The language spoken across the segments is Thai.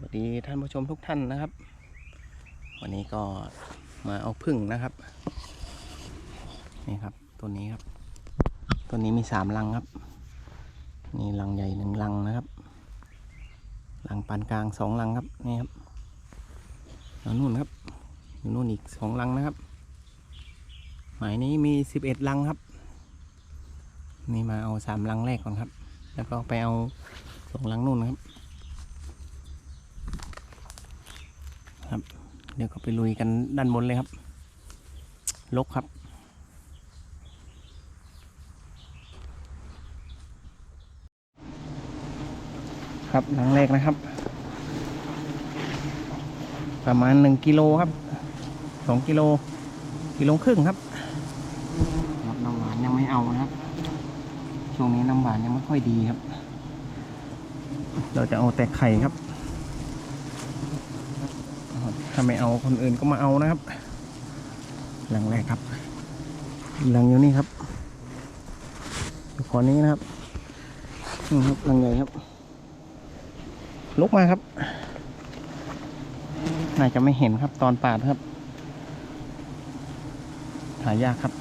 วัสดีท่านผู้ชมทุกท่านนะครับ วันนี้ก็มาเอาพึ่งนะครับ นี่ครับตัวนี้ครับ ตัวนี้มีสามลังครับนี่ลังใหญ่หนึ่งลังนะครับลังปานกลางสองลังครับนี่ครับแล้วนู่นครับนู่นอีกสองลังนะครับ หมายนี้มีสิบเอ็ดลังครับ นี่มาเอาสามลังแรกก่อนครับ แล้วก็ไปเอาสองลังนู่นนะครับ เดี๋ยวก็ไปลุยกันด้านบนเลยครับ ลกครับครับหลังแรกนะครับ ประมาณหนึ่งกิโลครับสองกิโลกิโลครึ่งครับครับน้ำหวานยังไม่เอานะครับ ช่วงนี้น้ำหวานยังไม่ค่อยดีครับ เราจะเอาแต่ไข่ครับ ถ้าไม่เอาคนอื่นก็มาเอานะครับ หลังแรกครับ หลังอยู่นี่ครับอยู่ขอนี้นะครับนี่ครับหลังใหญ่ครับ ลุกมาครับ น่าจะไม่เห็นครับตอนปาดครับหายากครับ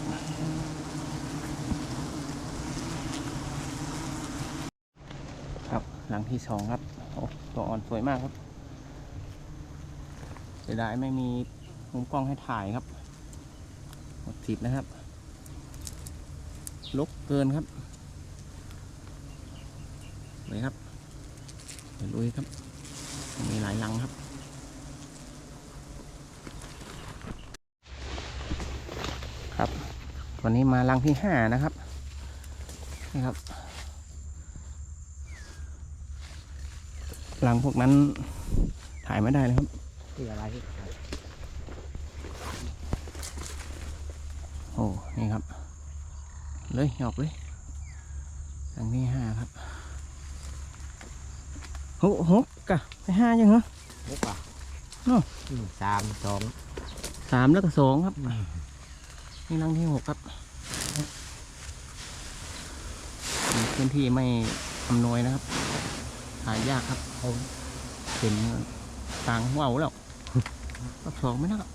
ครับหลังที่สองครับโอ้ตัวอ่อนสวยมากครับ เสียดายไม่มีมุมกล้องให้ถ่ายครับหมดสิทธิ์นะครับลกเกินครับเลยครับเดี๋ยวลุยครับ มีหลายลังครับครับ วันนี้มาลังที่ห้านะครับนี่ครับลังพวกนั้นถ่ายไม่ได้เลยครับ คืออะไรโอ้นี่ครับ เลยหยอกเลยอันที่ห้าครับโหหกกะไปห้ายังเหรอหกอะเนาะอืมสามสองสามแล้วก็สองครับ นี่รังที่หกครับพื้นที่ไม่อำนวยนะครับ หายากครับเขาเป็นกลางว่าวแล้ว รอบสองไม่นะครับ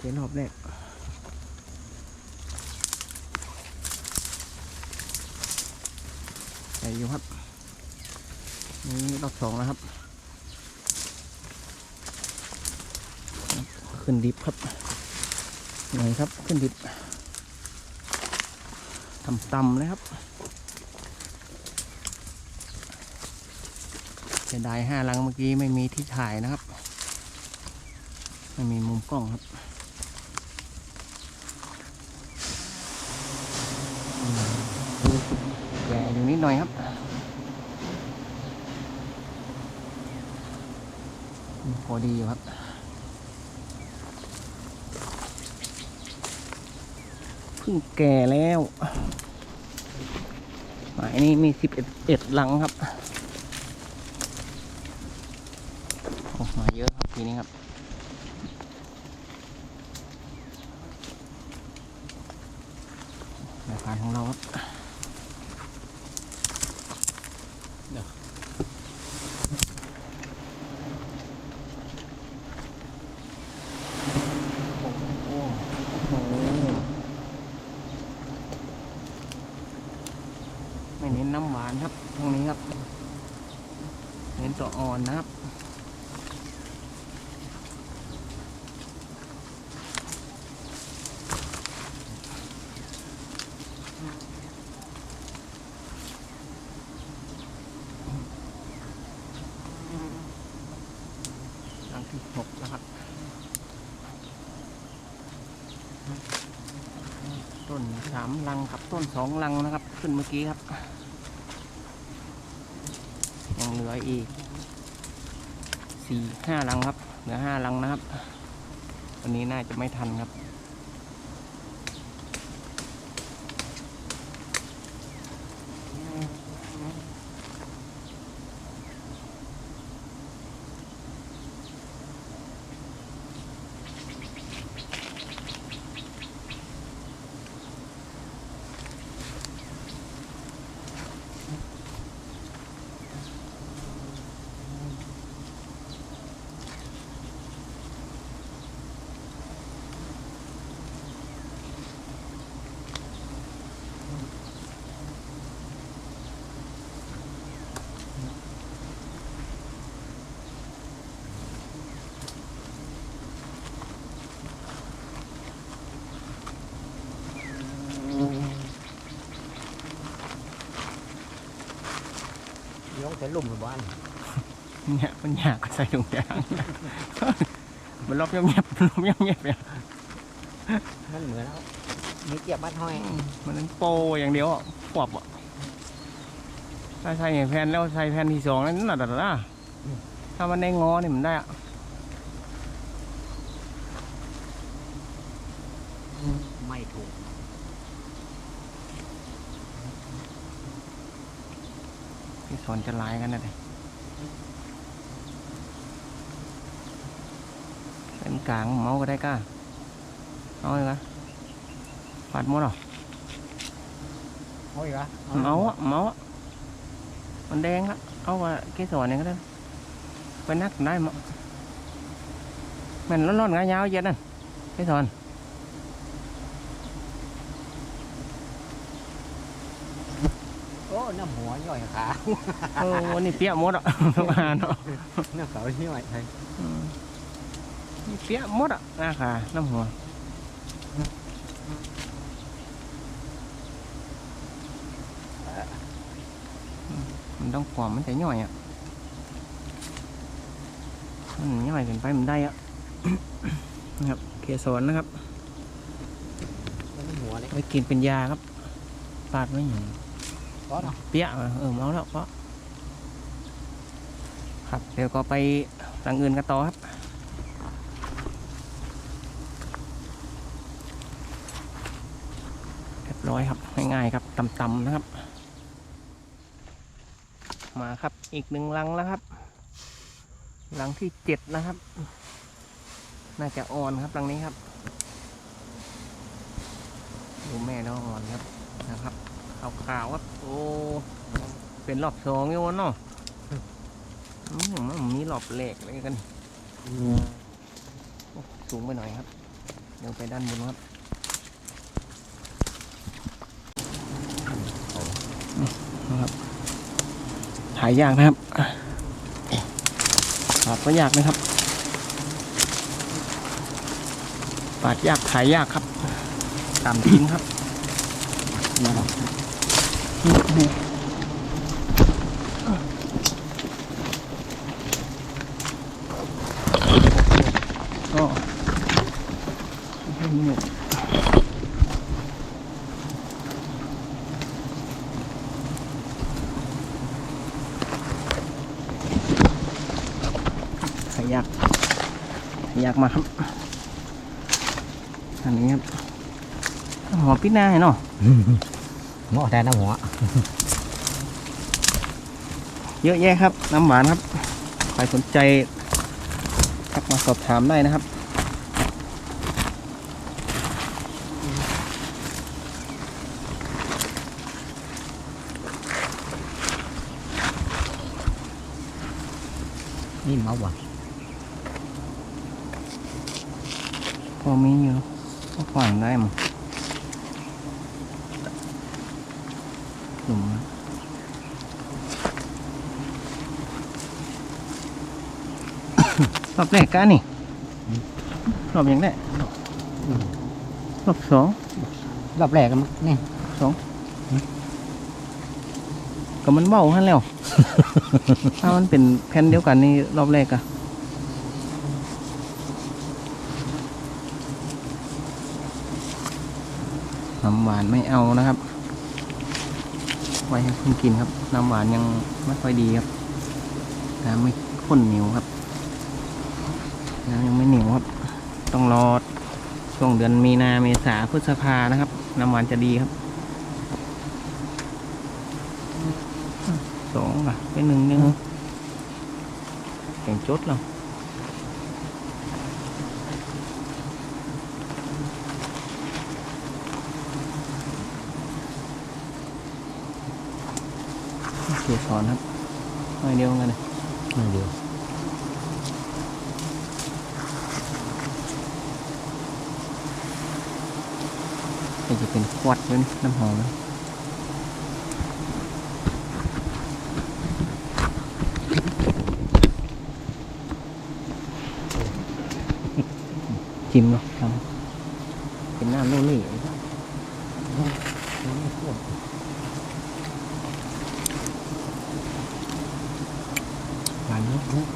เป็นรอบแรกใหญ่อยู่ครับ นี่รอบสองแล้วครับ ขึ้นดิฟครับไหนครับ ขึ้นดิฟต่ำๆเลยครับ เสียดายห้าลังเมื่อกี้ไม่มีที่ถ่ายนะครับ ไม่มีมุมกล้องครับแย่อยู่นิดหน่อยครับพอดีครับเพิ่งแก่แล้วหมายนี้มีสิบเอ็ดเอ็ดลังครับโอ้มาเยอะครับ ทีนี้ครับรายการของเราครับเดี๋ยวโอ้โหโอ้โหไม่เน้นน้ำหวานครับ ตรงนี้ครับ เน้นตัวอ่อนนะครับ ครั้งที่หกนะครับ ต้นสามลังครับต้นสองลังนะครับ ขึ้นเมื่อกี้ครับยังเหลืออีกสี่ห้าลังครับเหลือห้าลังนะครับ วันนี้น่าจะไม่ทันครับ ยงแต่ลุ่มหรือบ้านเนี่ยมันอยากใส่ถุงยางมันรอบเงียบๆรอบเงียบๆเนี่ยมันเหมือนแล้วมีเกียบมัดห้อย มันนั้นโปอย่างเดียวอะปอบอะถ้าใส่แผ่นแล้วใส่แผ่นที่สองนั่นน่ะดัดละถ้ามันได้งอนี่มันได้อะไม่ถูก ที่สอ นจะลายกันนะเด็เป็นกลางเมาก็ได้ก้าเอาเลยกะปัดหมดหรอเอาอีกเหรอเมาอะเมาอะมันแดงละเอาว่าเกสรเนี่ยก็ได้ไปนักได้มั้งมันร้อนๆงายาวเย็นนั่นเกสร โอ้ น้ำหัวย่อยขาเออวันนี้เปียกหมดอะทุกอาหารเนาะน้ำเขาย่อยใช่อืมนี่เปียกหมดอะหน้าขาน้ำหัวอืมมันต้องปลอมมันจะย่อยอะมันย่อยเกินไปมันได้อะนะครับเกสรนะครับน้ำหัวเลยไว้กินเป็นยาครับปาดไว้อย่าง เนาะเปี้ยมาเออเมาแล้วก็ครับเดี๋ยวก็ไปหลังอื่นกันต่อครับ เรียบร้อยครับง่ายๆครับตำๆนะครับ มาครับอีกหนึ่งลังแล้วครับลังที่เจ็ดนะครับ น่าจะอ่อนครับลังนี้ครับ ดูแม่น้องอ่อนครับนะครับ ขาวขาวๆครับโอ้เป็นรอบสองอยู่ะเนาะมันมีรอบแรกอะไรกันสูงไปหน่อยครับ เดี๋ยวไปด้านบนครับนะครับถ่ายยากนะครับปาดก็ยากนะครับปาดยากถ่ายยากครับตามทิ้งครับมาหร อก็ให้หมดขยักขยักมาครับ อันนี้ครับหัวปิดหน้าเนาะ หม้อแทนน้ำหัว เยอะแยะครับ น้ำหวานครับ ใครสนใจทักมาสอบถามได้นะครับนี่เมาบ่พอมีอยู่ก็ฝังได้มั้ง หลุมนะรอบแรกกันนี่รอบอย่างแรกรอบสองรอบแรกกันมั้งนี่ก็มันเบาฮั่นแล้ว ถ้ามันเป็นแผ่นเดียวกันนี่รอบแรกอะน้ำหวานไม่เอานะครับ ไว้ให้คุณกินครับ น้ำหวานยังไม่ค่อยดีครับ น้ำไม่ข้นเหนียวครับ น้ำยังไม่เหนียวครับ ต้องรอช่วงเดือนมีนาเมษาพฤษภานะครับ น้ำหวานจะดีครับสองอะเป็นหนึ่งหนึ่งแข่งจดแล้ว เกียร์สอนครับหน่อยเดียวกันนะนี่เดียวนี่จะเป็นขวดด้วยนี่น้ำหอมนะจิ้มเนาะทำเป็นน้ำโน่นนี่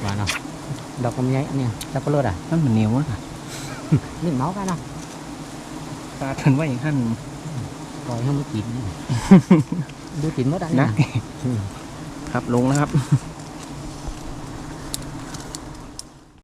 หวานเนาะดอกกำไยเนี่ยสับปะรดอะนั่นมันเหนียวนะนี่เมากันเนาะตาทันว่าอย่างนั้นปล่อยให้มันกินดูกินหมดอะนักอืมครับลงแล้วครับ